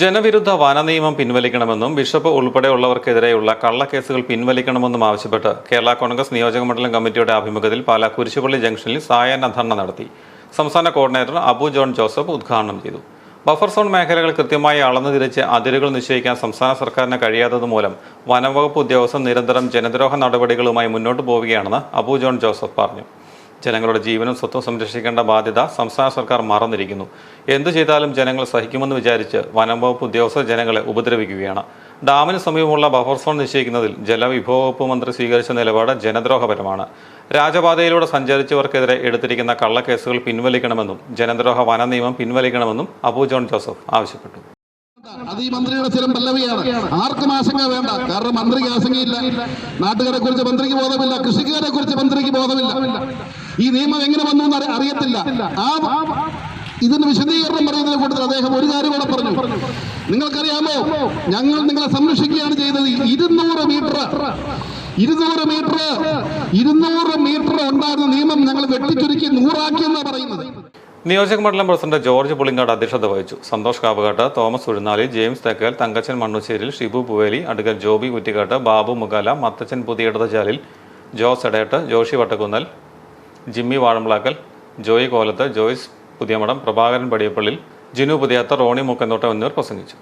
ജനവിരുദ്ധ വനനിയമം പിൻവലിക്കണമെന്നും ബിഷപ്പ് ഉൾപ്പെടെയുള്ളവർക്കെതിരെയുള്ള കള്ളക്കേസുകൾ പിൻവലിക്കണമെന്നും ആവശ്യപ്പെട്ട് കേരള കോൺഗ്രസ് നിയോജക മണ്ഡലം കമ്മിറ്റിയുടെ ആഭിമുഖ്യത്തിൽ പാലാ കുരിശുപള്ളി ജംഗ്ഷനിൽ സായാഹ്ന ധർണ നടത്തി. സംസ്ഥാന കോർഡിനേറ്റർ അബു ജോൺ ജോസഫ് ഉദ്ഘാടനം ചെയ്തു. ബഫർ സോൺ മേഖലകൾ കൃത്യമായി അളന്നു തിരിച്ച് അതിരുകൾ നിശ്ചയിക്കാൻ സംസ്ഥാന സർക്കാരിന് കഴിയാത്തതുമൂലം വനംവകുപ്പ് ഉദ്യോഗസ്ഥർ നിരന്തരം ജനദ്രോഹ നടപടികളുമായി മുന്നോട്ട് പോവുകയാണെന്ന് അബു ജോൺ ജോസഫ് പറഞ്ഞു. ജനങ്ങളുടെ ജീവനും സ്വത്തും സംരക്ഷിക്കേണ്ട ബാധ്യത സംസ്ഥാന സർക്കാർ മറന്നിരിക്കുന്നു. എന്തു ചെയ്താലും ജനങ്ങൾ സഹിക്കുമെന്ന് വിചാരിച്ച് വനം വകുപ്പ് ഉദ്യോഗസ്ഥർ ജനങ്ങളെ ഉപദ്രവിക്കുകയാണ്. ഡാമിന് സമീപമുള്ള ബഫർ സോൺ നിശ്ചയിക്കുന്നതിൽ ജലവിഭവ വകുപ്പ് മന്ത്രി സ്വീകരിച്ച നിലപാട് ജനദ്രോഹപരമാണ്. രാജപാതയിലൂടെ സഞ്ചരിച്ചവർക്കെതിരെ എടുത്തിരിക്കുന്ന കള്ളക്കേസുകൾ പിൻവലിക്കണമെന്നും ജനദ്രോഹ വന നിയമം പിൻവലിക്കണമെന്നും അബു ജോൺ ജോസഫ് ആവശ്യപ്പെട്ടു. അത് ഈ മന്ത്രിയുടെ സ്ഥിരം പല്ലവിയാണ്. ആർക്കും ആശങ്ക വേണ്ട. കാരണം മന്ത്രിക്ക് ആശങ്കയില്ല. നാട്ടുകാരെ കുറിച്ച് മന്ത്രിക്ക് ബോധമില്ല. കൃഷിക്കാരെ കുറിച്ച് മന്ത്രിക്ക് ബോധമില്ല. ഈ നിയമം എങ്ങനെ വന്നു എന്ന് അറി- അറിയത്തില്ല. ആ ഇതിന് വിശദീകരണം പറയുന്നതിനെ കൂട്ടത്തിൽ അദ്ദേഹം ഒരു കാര്യം കൂടെ പറഞ്ഞു. നിങ്ങൾക്കറിയാമോ? ഞങ്ങൾ നിങ്ങളെ സംരക്ഷിക്കുകയാണ് ചെയ്തത് ഇരുന്നൂറ് മീറ്റർ. ഇരുന്നൂറ് മീറ്റർ. ഇരുന്നൂറ് മീറ്റർ ഉണ്ടായിരുന്ന നിയമം ഞങ്ങൾ വെട്ടിച്ചുരുക്കി നൂറാക്കി എന്നാണ് പറയുന്നത്. നിയോജക മണ്ഡലം പ്രസിഡന്റ് ജോർജ് പുളിങ്കാട് അധ്യക്ഷത വഹിച്ചു. Santhosh Kavukattu Thomas Uzhunnali James Thekkel Thankachan Mannusseril Shibu Puveli Adukkal Joby Kuttikkattu Babu Mugala Mathachan Puthiyidathuchalil Jose Edettu Joshy Vattakunnel Jimmy Vazhampalackal Joy Kolath Joyce Puthiyamadam Prabhakaran Padiyappallil Jinu Puthiyath Rony Mukkanthottam എന്നിവർ പ്രസംഗിച്ചു.